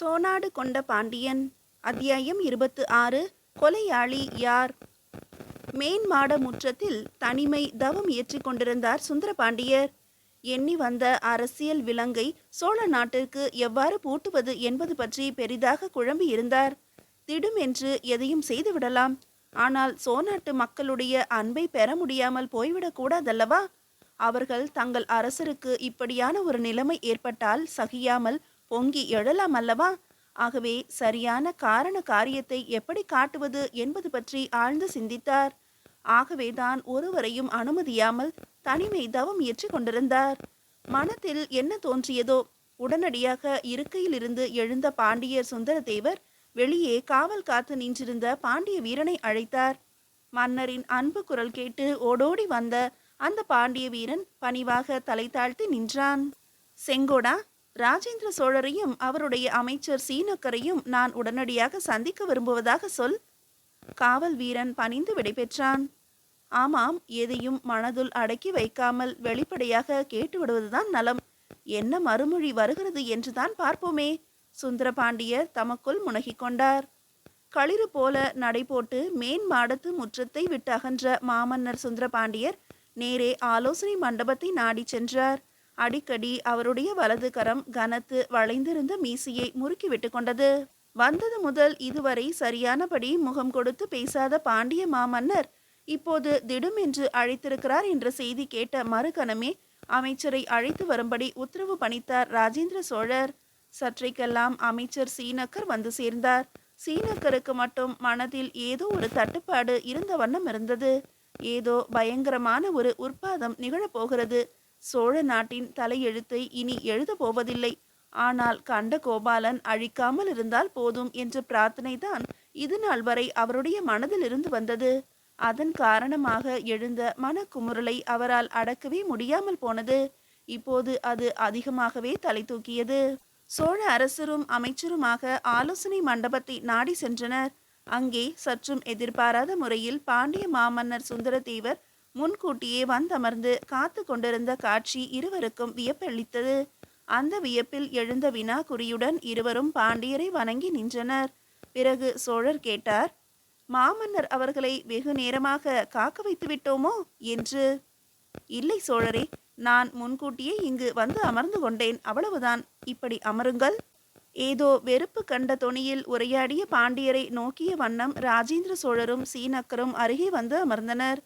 சோனாடு கொண்ட பாண்டியன். அத்தியாயம் இருபத்து ஆறு. கொலையாளி யார்? மேன்மாட முற்றத்தில் தனிமை தவம் ஏற்றிக் கொண்டிருந்தார் சுந்தரபாண்டியர். எண்ணி வந்த அரசியல் விலங்கை சோழ நாட்டிற்கு எவ்வாறு பூட்டுவது என்பது பற்றி பெரிதாக குழம்பி இருந்தார். திடுமென்று எதையும் செய்துவிடலாம் ஆனால் சோநாட்டு மக்களுடைய அன்பை பெற முடியாமல் போய்விடக்கூடாதல்லவா அவர்கள் தங்கள் அரசருக்கு இப்படியான ஒரு நிலைமை ஏற்பட்டால் சகியாமல் பொங்கி எழலாம் அல்லவா? ஆகவே சரியான காரண காரியத்தை எப்படி காட்டுவது என்பது பற்றி ஆழ்ந்து சிந்தித்தார். ஆகவேதான் ஒருவரையும் அனுமதியாமல் தனிமை தவம் ஏற்றி கொண்டிருந்தார். மனத்தில் என்ன தோன்றியதோ? உடனடியாக இருக்கையிலிருந்து எழுந்த பாண்டியர் சுந்தரதேவர் வெளியே காவல் காத்து நின்றிருந்த பாண்டிய வீரனை அழைத்தார். மன்னரின் அன்பு குரல் கேட்டு ஓடோடி வந்த அந்த பாண்டிய வீரன் பணிவாக தலை தாழ்த்தி நின்றான். செங்கோடா ராஜேந்திர சோழரையும் அவருடைய அமைச்சர் சீனக்கரையும் நான் உடனடியாக சந்திக்க விரும்புவதாக சொல். காவல் வீரன் பணிந்து விடைபெற்றான் ஆமாம் எதையும் மனதுள் அடக்கி வைக்காமல் வெளிப்படையாக கேட்டுவிடுவதுதான் நலம். என்ன மறுமொழி வருகிறது என்றுதான் பார்ப்போமே. சுந்தரபாண்டியர் தமக்குள் முனகிக் கொண்டார். களிறு போல நடைபோட்டு மேன் மாடத்து முற்றத்தை விட்டு அகன்ற மாமன்னர் சுந்தரபாண்டியர் நேரே ஆலோசனை மண்டபத்தை நாடிச் சென்றார். அடிக்கடி அவருடைய வலது கரம் கனத்து வளைந்திருந்த மீசையை முறுக்கிவிட்டு கொண்டது. வந்தது முதல் இதுவரை சரியானபடி முகம் கொடுத்து பேசாத பாண்டிய மாமன்னர் இப்போது திடும் என்று அழைத்திருக்கிறார் என்ற செய்தி கேட்ட மறுகணமே அமைச்சரை அழைத்து வரும்படி உத்தரவு பணித்தார் ராஜேந்திர சோழர். சற்றைக்கெல்லாம் அமைச்சர் சீனக்கர் வந்து சேர்ந்தார். சீனக்கருக்கு மட்டும் மனதில் ஏதோ ஒரு தட்டுப்பாடு இருந்த வண்ணம் இருந்தது. ஏதோ பயங்கரமான ஒரு உற்பாதம் நிகழப்போகிறது சோழ நாட்டின் தலையெழுத்தை இனி எழுதப் போவதில்லை ஆனால் கண்ட கோபாலன் அழிக்காமல் இருந்தால் போதும் என்ற பிரார்த்தனை தான் இது நாள் வரை அவருடைய மனதில் இருந்து வந்தது. அதன் காரணமாக எழுந்த மனக்குமுறலை அவரால் அடக்கவே முடியாமல் போனது. இப்போது அது அதிகமாகவே தலை தூக்கியது. சோழ அரசரும் அமைச்சருமாக ஆலோசனை மண்டபத்தை நாடி சென்றனர். அங்கே சற்றும் எதிர்பாராத முறையில் பாண்டிய மாமன்னர் சுந்தரதேவர் முன்கூட்டியே வந்தமர்ந்து காத்து கொண்டிருந்த காட்சி இருவருக்கும் வியப்பளித்தது. அந்த வியப்பில் எழுந்த வினா குறியுடன் இருவரும் பாண்டியரை வணங்கி நின்றனர். பிறகு சோழர் கேட்டார் மாமன்னர் அவர்களை வெகு நேரமாக காக்க வைத்து விட்டோமோ? என்று. இல்லை சோழரே நான் முன்கூட்டியே இங்கு வந்து அமர்ந்து கொண்டேன் அவ்வளவுதான். இப்படி அமருங்கள். ஏதோ வெறுப்பு கண்ட தொனியில் உரையாடிய பாண்டியரை நோக்கிய வண்ணம் ராஜேந்திர சோழரும் சீனக்கரும் அருகே வந்து அமர்ந்தனர்.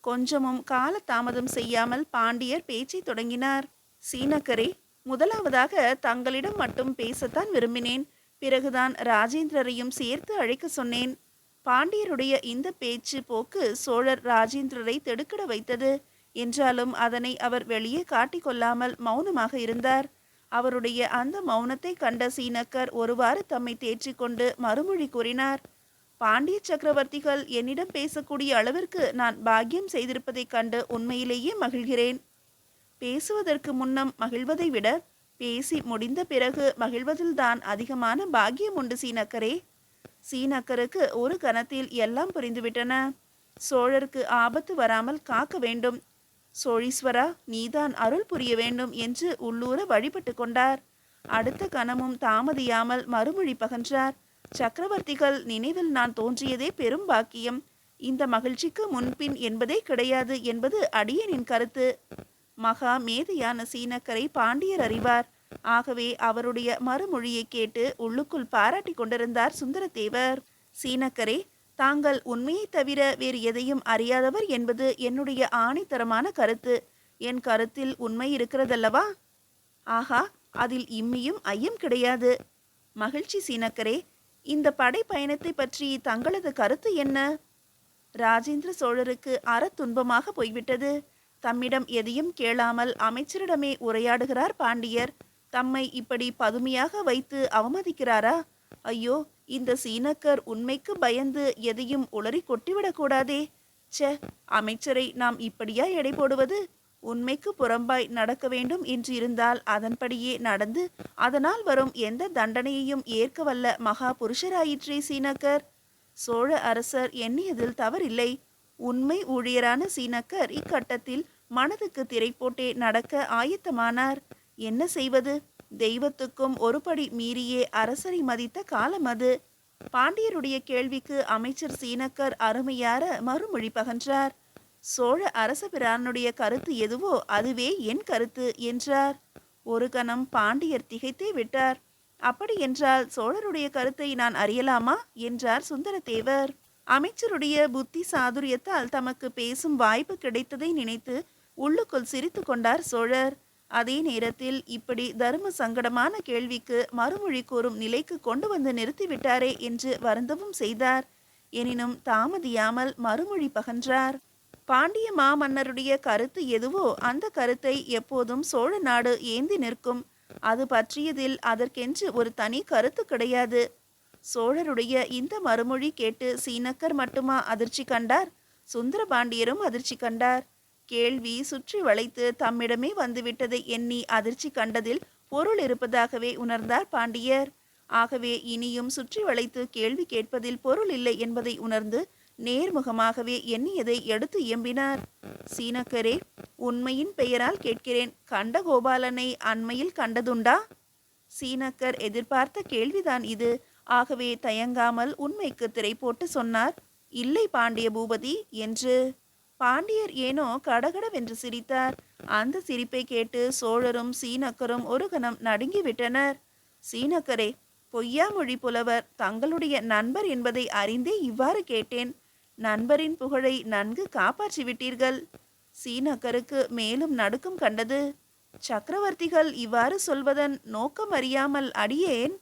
கொஞ்சமும் கால தாமதம் செய்யாமல் பாண்டியர் பேச்சை தொடங்கினார். சீனக்கரே முதலாவதாக தங்களிடம் மட்டும் பேசத்தான் விரும்பினேன். பிறகுதான் ராஜேந்திரரையும் சேர்த்து அழைக்க சொன்னேன். பாண்டியருடைய இந்த பேச்சு போக்கு சோழர் ராஜேந்திரரை திடுக்கிட வைத்தது. என்றாலும் அதனை அவர் வெளியே காட்டிக்கொள்ளாமல் மௌனமாக இருந்தார். அவருடைய அந்த மௌனத்தை கண்ட சீனக்கர் ஒருவாறு தம்மை தேற்றிக்கொண்டு மறுமொழி கூறினார். பாண்டிய சக்கரவர்த்திகள் என்னிடம் பேசக்கூடிய அளவிற்கு நான் பாக்கியம் செய்திருப்பதைக் கண்டு உண்மையிலேயே மகிழ்கிறேன். பேசுவதற்கு முன்னம் மகிழ்வதை விட பேசி முடிந்த பிறகு மகிழ்வதில்தான் அதிகமான பாக்கியம் உண்டு சீனக்கரே. சீனக்கருக்கு ஒரு கணத்தில் எல்லாம் புரிந்துவிட்டன. சோழருக்கு ஆபத்து வராமல் காக்க வேண்டும். சோழீஸ்வரா நீதான் அருள் புரிய வேண்டும் என்று உள்ளூர வழிபட்டு கொண்டார். அடுத்த கணமும் தாமதியாமல் மறுமொழி பகன்றார். சக்கரவர்த்திகள் நினைவில் நான் தோன்றியதே பெரும் பாக்கியம். இந்த மகிழ்ச்சிக்கு முன்பின் என்பதே கிடையாது என்பது அடியனின் கருத்து. மகா மேதையான சீனக்கரை பாண்டியர் அறிவார். ஆகவே அவருடைய மறுமொழியை கேட்டு உள்ளுக்குள் பாராட்டி கொண்டிருந்தார் சுந்தரத்தேவர் சீனக்கரே தாங்கள் உண்மையை தவிர வேறு எதையும் அறியாதவர் என்பது என்னுடைய ஆணித்தரமான கருத்து. என் கருத்தில் உண்மை இருக்கிறதல்லவா? ஆஹா அதில் இம்மியும் ஐயம் கிடையாது. மகிழ்ச்சி சீனக்கரே இந்த படை பயணத்தை பற்றி தங்களது கருத்து என்ன? ராஜேந்திர சோழருக்கு அற துன்பமாக போய்விட்டது. தம்மிடம் எதையும் கேளாமல் அமைச்சரிடமே உரையாடுகிறார் பாண்டியர். தம்மை இப்படி பதுமையாக வைத்து அவமதிக்கிறாரா? ஐயோ இந்த சீனக்கர் உண்மைக்கு பயந்து எதையும் உளறி கொட்டிவிடக்கூடாதே ச்சே அமைச்சரை நாம் இப்படியா எடை போடுவது? உண்மைக்கு புறம்பாய் நடக்க வேண்டும் என்று இருந்தால் அதன்படியே நடந்து அதனால் வரும் எந்த தண்டனையையும் ஏற்க வல்ல மகா புருஷராயிற்றே சீனக்கர். சோழ அரசர் எண்ணியதில் தவறில்லை. உண்மை ஊழியரான சீனக்கர் இக்கட்டத்தில் மனதுக்கு திரை போட்டே நடக்க ஆயத்தமானார். என்ன செய்வது? தெய்வத்துக்கும் ஒருபடி மீறியே அரசரை மதித்த காலம் அது. பாண்டியருடைய கேள்விக்கு அமைச்சர் சீனக்கர் அருமையார மறுமொழி பகன்றார். சோழ அரசபிரானுடைய கருத்து எதுவோ அதுவே என் கருத்து என்றார். ஒரு கணம் பாண்டியர் திகைத்தே விட்டார். அப்படி என்றால் சோழருடைய கருத்தை நான் அறியலாமா? என்றார் சுந்தரத்தேவர் அமைச்சருடைய புத்தி சாதுரியத்தால் தமக்கு பேசும் வாய்ப்பு கிடைத்ததை நினைத்து உள்ளுக்குள் சிரித்து கொண்டார் சோழர். அதே நேரத்தில் இப்படி தர்ம சங்கடமான கேள்விக்கு மறுமொழி கூறும் நிலைக்கு கொண்டு வந்து நிறுத்திவிட்டாரே என்று வருந்தவும் செய்தார். எனினும் தாமதியாமல் மறுமொழி பகன்றார். பாண்டிய மாமன்னருடைய கருத்து எதுவோ அந்த கருத்தை எப்போதும் சோழ நாடு ஏந்தி நிற்கும். அது பற்றியதில் அதற்கென்று ஒரு தனி கருத்து கிடையாது. சோழருடைய இந்த மறுமொழி கேட்டு சீனக்கர் மட்டுமா அதிர்ச்சி கண்டார்? சுந்தரபாண்டியரும் அதிர்ச்சி கண்டார். கேள்வி சுற்றி வளைத்து தம்மிடமே வந்துவிட்டதை எண்ணி அதிர்ச்சி கண்டதில் பொருள் இருப்பதாகவே உணர்ந்தார் பாண்டியர். ஆகவே இனியும் சுற்றி வளைத்து கேள்வி கேட்பதில் பொருள் இல்லை என்பதை உணர்ந்து நேர்முகமாகவே எண்ணியதை எடுத்து எம்பினார் சீனக்கரே உண்மையின் பெயரால் கேட்கிறேன். கண்ட கோபாலனை அண்மையில் கண்டதுண்டா? சீனக்கர் எதிர்பார்த்த கேள்விதான் இது. ஆகவே தயங்காமல் உண்மைக்கு திரை போட்டு சொன்னார். இல்லை பாண்டிய பூபதி என்று. பாண்டியர் ஏனோ கடகடவென்று சிரித்தார். அந்த சிரிப்பை கேட்டு சோழரும் சீனக்கரும் ஒரு கணம் நடுங்கிவிட்டனர் சீனக்கரே பொய்யாமொழி புலவர் தங்களுடைய நண்பர் என்பதை அறிந்தே இவ்வாறு கேட்டேன். நண்பரின் புகழை நன்கு காப்பாற்றி விட்டீர்கள் சீனக்கருக்கு மேலும் நடுக்கம் கண்டது. சக்கரவர்த்திகள் இவ்வாறு சொல்வதன் நோக்கம் அறியாமல் அடியேன்.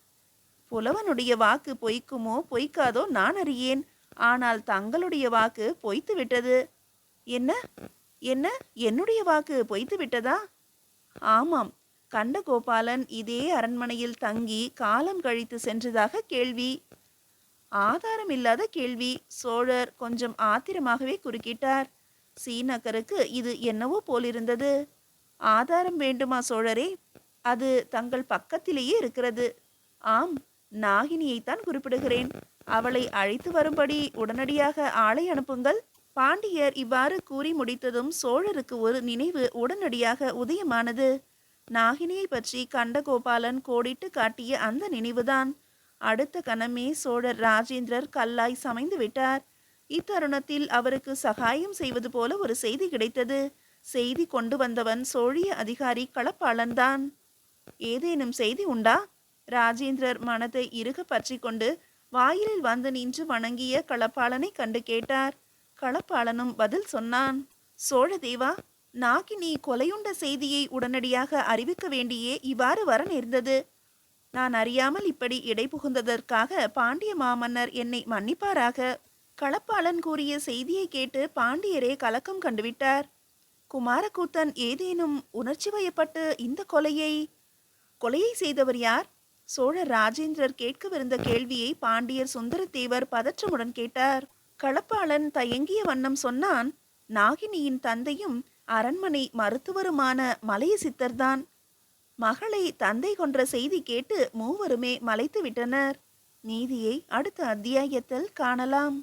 புலவனுடைய வாக்கு பொய்க்குமோ பொய்க்காதோ நான் அறியேன். ஆனால் தங்களுடைய வாக்கு பொய்த்து விட்டது என்ன? என்ன? என்னுடைய வாக்கு பொய்த்து விட்டதா ஆமாம். கண்டகோபாலன் இதே அரண்மனையில் தங்கி காலம் கழித்து சென்றதாக கேள்வி. ஆதாரம் இல்லாத கேள்வி. சோழர் கொஞ்சம் ஆத்திரமாகவே குறுக்கிட்டார். சீனக்கருக்கு இது என்னவோ போலிருந்தது. ஆதாரம் வேண்டுமா சோழரே? அது தங்கள் பக்கத்திலேயே இருக்கிறது. ஆம் நாகினியைத்தான் குறிப்பிடுகிறேன். அவளை அழைத்து வரும்படி உடனடியாக ஆளை அனுப்புங்கள். பாண்டியர் இவ்வாறு கூறி முடித்ததும் சோழருக்கு ஒரு நினைவு உடனடியாக உதயமானது. நாகினியை பற்றி கண்டகோபாலன் கோடிட்டு காட்டிய அந்த நினைவுதான். அடுத்த கணமே சோழர் ராஜேந்திரர் கல்லாய் சமைந்து விட்டார். இத்தருணத்தில் அவருக்கு சகாயம் செய்வது போல ஒரு செய்தி கிடைத்தது. செய்தி கொண்டு வந்தவன் சோழிய அதிகாரி களப்பாளன்தான். ஏதேனும் செய்தி உண்டா? ராஜேந்திரர் மனதை இறுக பற்றி கொண்டு வாயிலில் வந்து நின்று வணங்கிய களப்பாளனை கண்டு கேட்டார். களப்பாளனும் பதில் சொன்னான் சோழதேவா நாகினி கொலையுண்ட செய்தியை உடனடியாக அறிவிக்க வேண்டியே இவ்வாறு வர நேர்ந்தது. நான் அறியாமல் இப்படி இடை புகுந்ததற்காக பாண்டிய மாமன்னர் என்னை மன்னிப்பாராக? களப்பாளன் கூறிய செய்தியை கேட்டு பாண்டியரே கலக்கம் கண்டுவிட்டார். குமாரக்கூத்தன் ஏதேனும் உணர்ச்சி வயப்பட்டு இந்த கொலையை கொலையை செய்தவர் யார்? சோழர் ராஜேந்திரர் கேட்கவிருந்த கேள்வியை பாண்டியர் சுந்தரத்தேவர் பதற்றமுடன் கேட்டார். களப்பாளன் தயங்கிய வண்ணம் சொன்னான் நாகினியின் தந்தையும் அரண்மனை மருத்துவருமான மலைய சித்தர்தான் மகளை தந்தை கொன்ற செய்தி கேட்டு மூவருமே மலைத்து விட்டனர் நீதியை அடுத்த அத்தியாயத்தில் காணலாம்.